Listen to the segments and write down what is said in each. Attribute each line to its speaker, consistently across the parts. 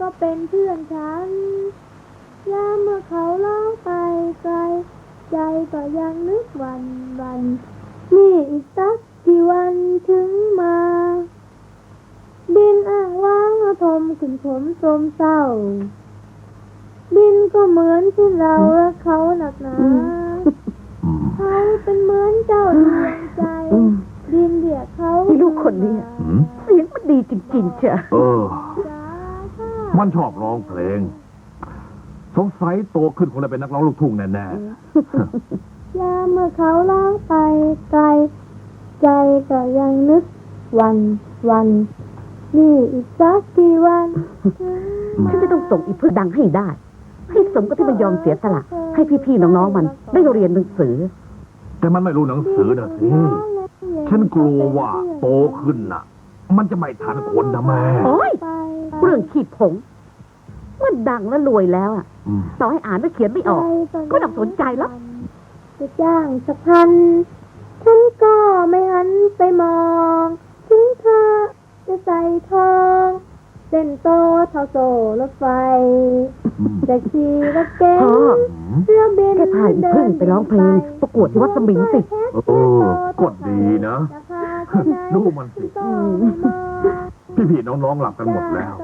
Speaker 1: ก็เป็นเพื่อนฉันยามเมื่อเขาร้องไปไกล ใจก็ยังนึกหวันหวัน นี่อีกสักกี่วันถึงมา ดินอ้างว้างเอาทมขึ้นผมโสมเศร้า ดินก็เหมือนที่เรารักเขาหนักหนา
Speaker 2: อืม
Speaker 1: เขาเป็นเหมือนเจ้าดวงใจ
Speaker 3: อืม
Speaker 1: ดินเรียกเขา
Speaker 3: ที่ลูกคนนี้
Speaker 2: อืม
Speaker 3: เสียงมันดีจริงๆเชียว
Speaker 2: เออ
Speaker 1: จ้า
Speaker 2: มันชอบร้องเพลง สงสัยโตขึ้นคงจะเป็นนักร้องลูกทุ่งแน่
Speaker 1: ยามเมื่อเขาร้องไปไกล ใจก็ยังนึกวันวัน นี่อีกสักกี่วันถึงมา
Speaker 3: ฉันจะต้องส่งอีเพื่อดังให้ได้ ให้สมกับที่มันยอมเสียสละ ให้พี่ๆน้องๆมัน ได้เรียนหนังสือ
Speaker 2: ๆ แต่มันไม่รู้หนังสือนะสิ ฉันกลัวว่าโตขึ้นน่ะ มันจะไม่ทันคนนะแม่
Speaker 3: โอ๊ย เรื่องขีดผงเมื่อดังและรวยแล้วอะ
Speaker 2: อืม
Speaker 3: ต่อให้อ่านและเขียนไม่ออกก็ไม่ต้องสนใจหรอก
Speaker 1: จะจ้างสักพัน ฉันก็ไม่หันไปมอง ถึงเธอจะใส่ทอง เส้นโตเท่าโซ่รถไฟ
Speaker 2: อืม
Speaker 1: จะขี่รถเก๋ง
Speaker 3: พ่อ
Speaker 1: เรือบิน
Speaker 3: แค่พาอีพึ่งไปร้องเพลง ประกวดที่วัดสมิงสิ
Speaker 2: เออกดดีนะดูมันสิพี่ๆน้องๆหลับกันหมดแล้ว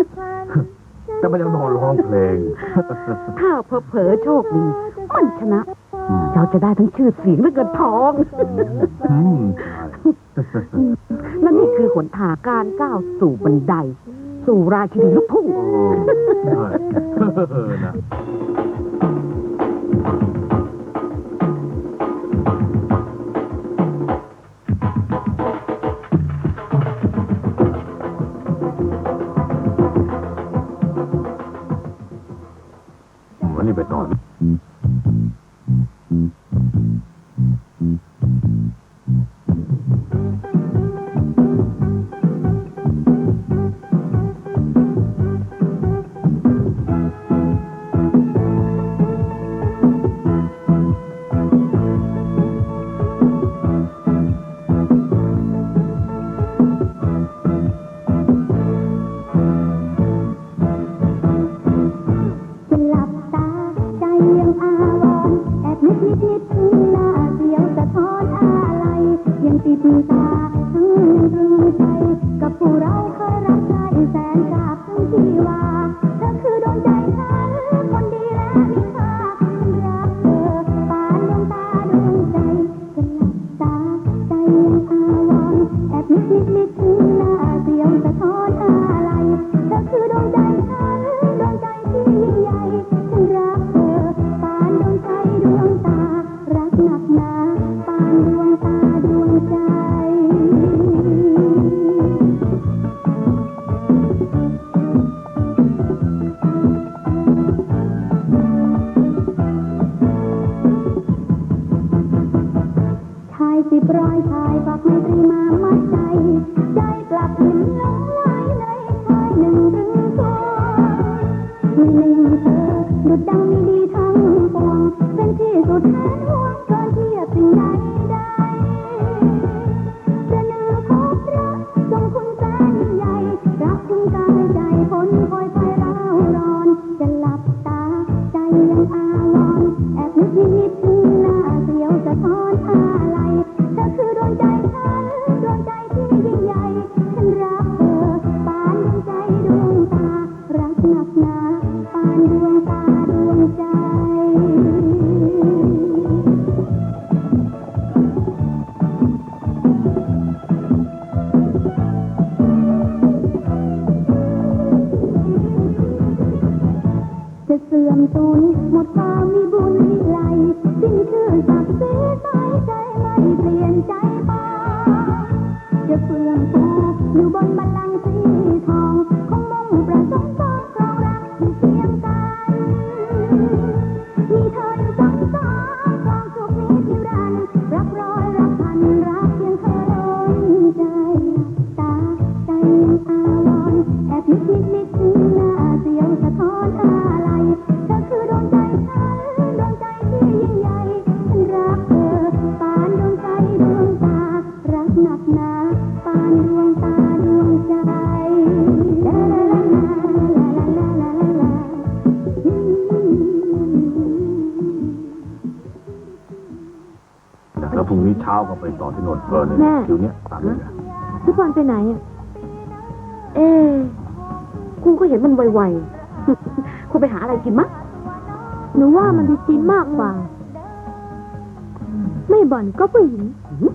Speaker 2: แต่มันยังนอนร้องเพลง
Speaker 3: ถ้าเผลอๆโชคดี มันชนะ
Speaker 2: อืม
Speaker 3: เราจะได้ทั้งชื่อเสียงและเงินทอง
Speaker 2: อืมใช่
Speaker 3: และนี่คือหนทางการก้าวสู่บันได สู่ราชินีลูกทุ่ง
Speaker 2: เออใช่ เออนะ
Speaker 1: ยั รอยชายฝากไมตรีมามัดใจ ใจกลับหิ้มลง จะเสื่มสูญหมดความมีบุญวิไลสิ้นชื่อศักดิ์ศรีสาใจไม่เปลี่ยนใจไปจะเฟื่องฟูอยู่บนบัล
Speaker 2: นได แล้วพรุ่งนี้เช้าก็ไปต่อที่โนนเฟิร์น
Speaker 4: แม่
Speaker 2: คิวเนี้ยตามนี้นะ
Speaker 4: พี่บอลไปไหนอะ
Speaker 3: เอ๊ะกูก็เห็นมันไวๆคุณไปหาอะไรกินมั้ง
Speaker 4: หนูว่ามันดูจีนมากกว่า ไม่บ่อนก็ผู้หญิง
Speaker 3: อืม